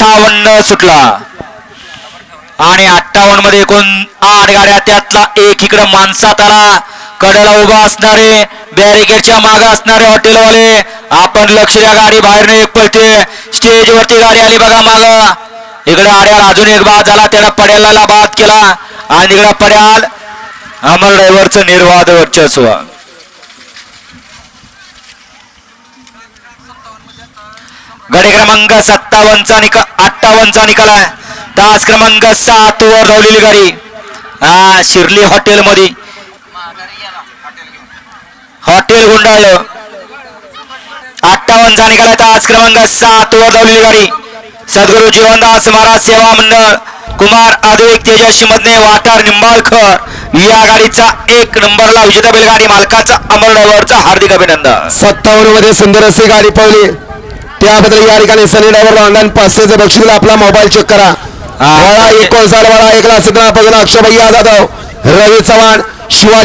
अठ्ठावन्न सुटला. आणि अठ्ठावन्नमध्ये एकूण आठ गाड्या त्यातला एक इकडं माणसात आला कडेला उभा असणारे बॅरिकेडच्या मागे असणारे हॉटेलवाले. आपण लक्ष द्या गाडी बाहेरने एक पळते स्टेज वरती गाडी आली बघा माग. इकडे आड्याला अजून एक बाद झाला त्याला पड्याला बाद केला. आणि इकडे पड्याल अमर ड्रायव्हरचं निर्वाद वर्चस्व. गडी क्रमांक सत्तावन्नचा निकाल अठ्ठावन्नचा निकाल आहे. तास क्रमांक सात वर धावलेली गाडी. हा शिर्ली हॉटेल मध्ये हॉटेल गुंडाळलं. अठ्ठावन्नचा निकाल आहे तास क्रमांक सात वर धावलेली गाडी. सद्गुरु जीवनदास महाराज सेवा मंडळ कुमार आधुनिक तेजस्वी मधने वाटार निंबाळकर या गाडीचा एक नंबरला विजेता बैलगाडी मालकाचा अमर ड्रायव्हरचा हार्दिक अभिनंदन. सत्तावन्नमध्ये सुंदर अशी गाडी पावली त्याबद्दल या ठिकाणी सनी ड्रायव्हर ऑनलाईन पाचशेचं बक्षीस. आपला मोबाईल चेक करा. वळा एकोणसाठ वळा एकला सिद्धा अक्षय भैया जाधव रवी चव्हाण शिवाजी